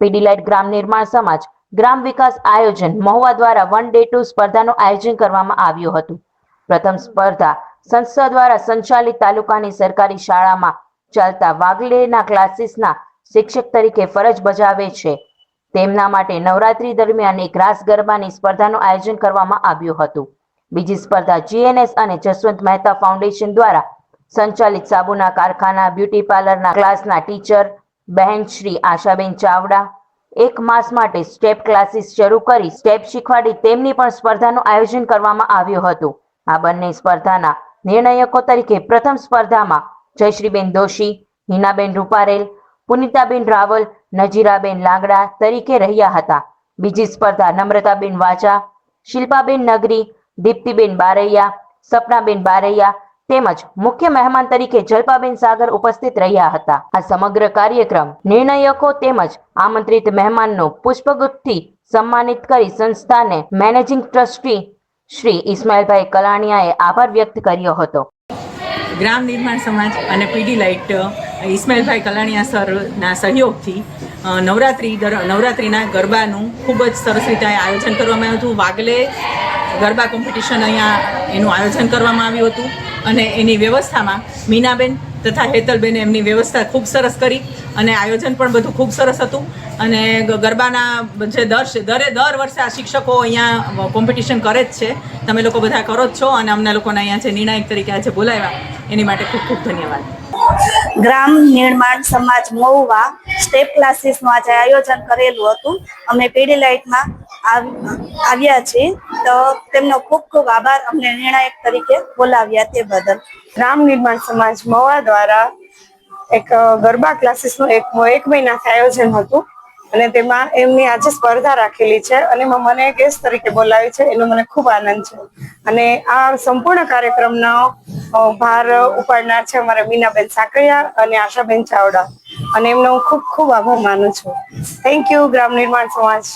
પીડીલાઇટ ગ્રામ નિર્માણ સમાજ ગ્રામ વિકાસ આયોજન મહુવા દ્વારા વન ડે ટુ સ્પર્ધાનું આયોજન કરવામાં આવ્યું હતું. પ્રથમ સ્પર્ધા સંસ્થા દ્વારા સંચાલિત તાલુકાની સરકારી શાળામાં ચાલતા વાગલેના ક્લાસીસના શિક્ષક તરીકે ફરજ બજાવે છે. તેમના માટે નવરાત્રી દરમિયાન એક રાસ ગરબાની સ્પર્ધાનું આયોજન કરવામાં આવ્યું હતું. બીજી સ્પર્ધા જીએનએસ અને જસવંત મહેતા ફાઉન્ડેશન દ્વારા સંચાલિત સાબુના કારખાના, બ્યુટી પાર્લરના ક્લાસના ટીચર બહેન શ્રી આશાબેન ચાવડા એક માસ માટે સ્ટેપ ક્લાસીસ શરૂ કરી સ્ટેપ શીખવાડી તેમની પણ સ્પર્ધાનું આયોજન કરવામાં આવ્યું હતું. આ બંને સ્પર્ધાના નિર્ણયકો તરીકે પ્રથમ સ્પર્ધામાં જયશ્રીબેન દોશી, હિનાબેન રૂપારેલ, પુનિતાબેન રાવલ, નજીરાબેન લાંગડા તરીકે રહ્યા હતા. બીજી સ્પર્ધા નમ્રતાબેન વાજા, શિલ્પાબેન નગરી, દીપ્તિબેન બારૈયા, સપનાબેન બારૈયા તેમજ મુખ્ય મહેમાન તરીકે જલ્પાબેન સાગર ઉપસ્થિત રહ્યા હતા. આ સમગ્ર કાર્યક્રમ નિર્ણયકો તેમજ આમંત્રિત મહેમાનનો પુષ્પગુચ્છથી સન્માનિત કરી સંસ્થાને મેનેજિંગ ટ્રસ્ટી શ્રી ઇસ્માઇલભાઈ કલાણિયાએ આભાર વ્યક્ત કર્યો હતો. ગ્રામ નિર્માણ સમાજ અને પીડી લાઇટ ઇસ્માઇલભાઈ કલાણિયા સરના સહયોગથી નવરાત્રિ નવરાત્રિના ગરબાનું ખૂબ જ સરસ રીતે આયોજન કરવામાં આવ્યું હતું. વાગલે ગરબા કોમ્પિટિશન અહીંયા એનું આયોજન કરવામાં આવ્યું હતું. અને એની વ્યવસ્થામાં મીનાબેન તથા હેતલબેને એમની વ્યવસ્થા ખૂબ સરસ કરી અને આયોજન પણ બધું ખૂબ સરસ હતું. અને ગરબાના જે દર દરે દર વર્ષે આ શિક્ષકો અહીંયા કોમ્પિટિશન કરે જ છે. તમે લોકો બધા કરો જ છો અને અમને લોકોને અહીંયા જે નિર્ણાયક તરીકે આજે બોલાવ્યા, એની માટે ખૂબ ખૂબ ધન્યવાદ. ગ્રામ નિર્માણ સમાજ મહુવા સ્ટેપ ક્લાસીસનું આજે આયોજન કરેલું હતું. અમે પીડી લાઇટમાં આવ્યા છીએ. તો તેમનો ખૂબ ખૂબ આભાર અમને નિર્ણાયક તરીકે બોલાવ્યા તે બદલ. ગ્રામ નિર્માણ સમાજ મવા દ્વારા એક ગરબા ક્લાસીસનું એક એક મહિનાથી આયોજન હતું અને તેમાં એમની આજે સ્પર્ધા રાખેલી છે અને એમાં મને ગેસ્ટ તરીકે બોલાવી છે, એનો મને ખૂબ આનંદ છે. અને આ સંપૂર્ણ કાર્યક્રમનો ભાર ઉપાડનાર છે અમારા મીનાબેન સાકરિયા અને આશાબેન ચાવડા. અને એમનો હું ખૂબ ખૂબ આભાર માનું છું. થેન્ક યુ ગ્રામ નિર્માણ સમાજ.